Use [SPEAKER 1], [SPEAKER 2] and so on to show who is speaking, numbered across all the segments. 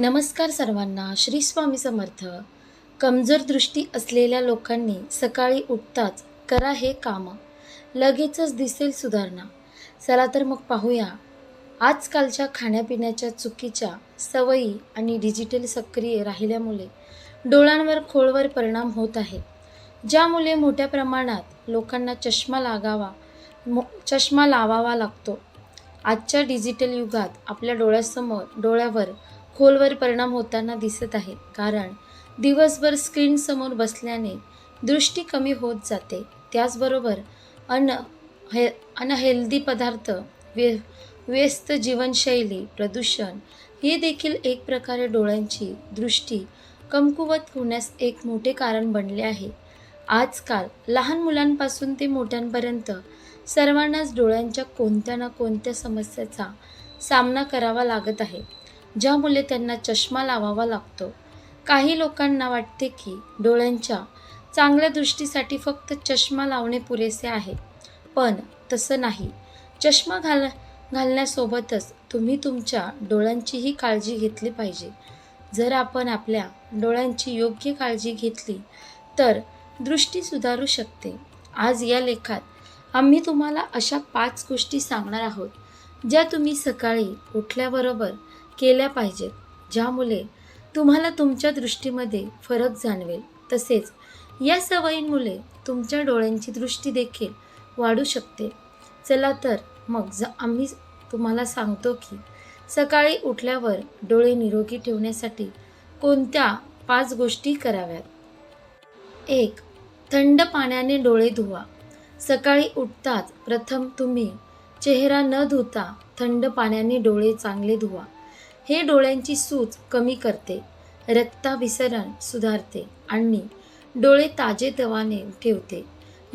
[SPEAKER 1] नमस्कार सर्वांना श्री स्वामी समर्थ. कमजोर दृष्टी असलेल्या लोकांनी सकाळी उठताच करा हे कामं. लगेचच दिसेल सुधारणा. चला तर मग पाहूया. आजकालच्या खाण्यापिण्याच्या चुकीच्या सवयी आणि डिजिटल सक्रिय राहिल्यामुळे डोळ्यांवर खोलवर परिणाम होत आहे. ज्यामुळे मोठ्या प्रमाणात लोकांना चष्मा लागावा मो चष्मा लावावा लागतो. आजच्या डिजिटल युगात आपल्या डोळ्यासमोर डोळ्यावर खोलवर परिणाम होताना दिसत आहे कारण दिवसभर स्क्रीनसमोर बसल्याने दृष्टी कमी होत जाते. त्याचबरोबर अन हे अनहेल्दी पदार्थ व्य व्यस्त जीवनशैली प्रदूषण हे देखील एक प्रकारे डोळ्यांची दृष्टी कमकुवत होण्यास एक मोठे कारण बनले आहे. आजकाल लहान मुलांपासून ते मोठ्यांपर्यंत सर्वांनाच डोळ्यांच्या कोणत्या ना कोणत्या समस्येचा सामना करावा लागत आहे. ज्यामुळे त्यांना चष्मा लावावा लागतो. काही लोकांना वाटते की डोळ्यांच्या चांगल्या दृष्टीसाठी फक्त चष्मा लावणे पुरेसे आहे. पण तसं नाही. चष्मा घाल घालण्यासोबतच तुम्ही तुमच्या डोळ्यांचीही काळजी घेतली पाहिजे. जर आपण आपल्या डोळ्यांची योग्य काळजी घेतली तर दृष्टी सुधारू शकते. आज या लेखात आम्ही तुम्हाला अशा पाच गोष्टी सांगणार आहोत ज्या तुम्ही सकाळी उठल्याबरोबर केल्या पाहिजेत ज्यामुळे तुम्हाला तुमच्या दृष्टीमध्ये फरक जाणवेल. तसेच या सवयींमुळे तुमच्या डोळ्यांची दृष्टी देखील वाढू शकते. चला तर मग ज आम्ही तुम्हाला सांगतो की सकाळी उठल्यावर डोळे निरोगी ठेवण्यासाठी कोणत्या पाच गोष्टी कराव्यात? एक थंड पाण्याने डोळे धुवा. सकाळी उठताच प्रथम तुम्ही चेहरा न धुता थंड पाण्याने डोळे चांगले धुवा. हे डोळ्यांची सूज कमी करते. रक्ताभिसरण सुधारते आणि डोळे ताजे तवाने ठेवते.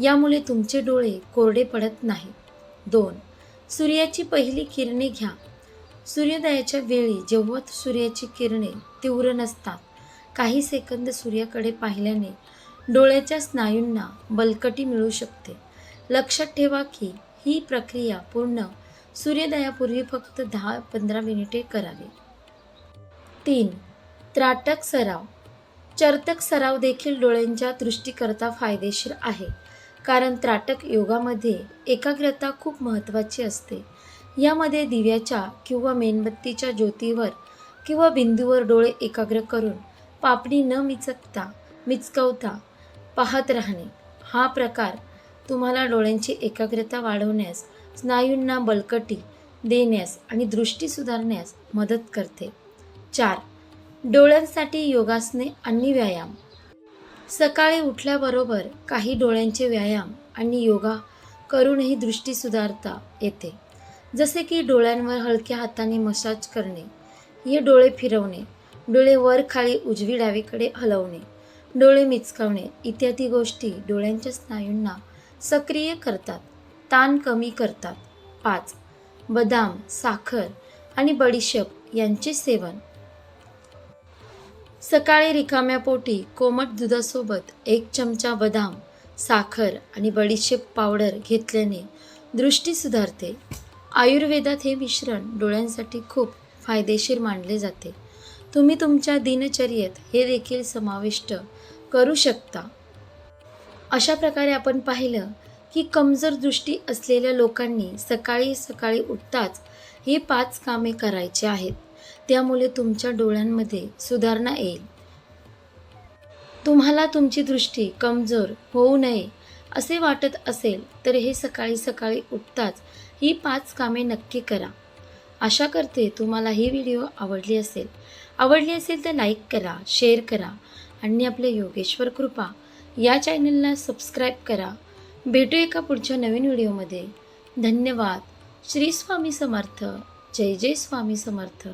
[SPEAKER 1] यामुळे तुमचे डोळे कोरडे पडत नाही. दोन सूर्याची पहिली किरणे घ्या. सूर्योदयाच्या वेळी जेव्हा सूर्याची किरणे तीव्र नसतात काही सेकंद सूर्याकडे पाहिल्याने डोळ्याच्या स्नायूंना बलकटी मिळू शकते. लक्षात ठेवा की ही प्रक्रिया पूर्ण सूर्योदयापूर्वी फक्त दहा पंधरा मिनिटे करावी. तीन. त्राटक सराव. चर्तक सराव देखील डोळ्यांच्या दृष्टीकरता फायदेशीर आहे. कारण त्राटक योगामध्ये एकाग्रता खूप महत्त्वाची असते. यामध्ये दिव्याच्या किंवा मेणबत्तीच्या ज्योतीवर किंवा बिंदूवर डोळे एकाग्र करून पापणी न मिचकता मिचकवता पाहत राहणे. हा प्रकार तुम्हाला डोळ्यांची एकाग्रता वाढवण्यास स्नायूंना बळकटी देण्यास आणि दृष्टी सुधारण्यास मदत करते. चार. डोळ्यांसाठी योगासने आणि व्यायाम. सकाळी उठल्याबरोबर काही डोळ्यांचे व्यायाम आणि योगा करूनही दृष्टी सुधारता येते. जसे की डोळ्यांवर हलक्या हाताने मसाज करणे हे डोळे फिरवणे डोळे वर खाली उजवी डावीकडे हलवणे डोळे मिचकावणे इत्यादी गोष्टी डोळ्यांच्या स्नायूंना सक्रिय करतात ताण कमी करतात. पाच. बदाम साखर आणि बडीशेप यांचे सेवन. सकाळी रिकाम्या पोटी कोमट दुधासोबत एक चमचा बदाम साखर आणि बडीशेप पावडर घेतल्याने दृष्टी सुधारते. आयुर्वेदात हे मिश्रण डोळ्यांसाठी खूप फायदेशीर मानले जाते. तुम्ही तुमच्या दिनचर्येत हे देखील समाविष्ट करू शकता. अशा प्रकारे आपण पाहिलं की कमजोर दृष्टी असलेल्या लोकांनी सकाळी सकाळी उठताच ही पाच कामे करायची आहेत. त्यामुळे तुमच्या डोळ्यांमध्ये सुधारणा येईल. तुम्हाला तुमची दृष्टी कमजोर होऊ नये असे वाटत असेल तर हे सकाळी सकाळी उठताच ही पाच कामे नक्की करा. आशा करते तुम्हाला ही व्हिडिओ आवडली असेल. आवडली असेल तर लाईक करा शेअर करा आणि आपले योगेश्वर कृपा या चॅनलला सबस्क्राईब करा. भेटू एका पुढच्या नवीन व्हिडिओमध्ये. धन्यवाद. श्री स्वामी समर्थ. जय जय स्वामी समर्थ.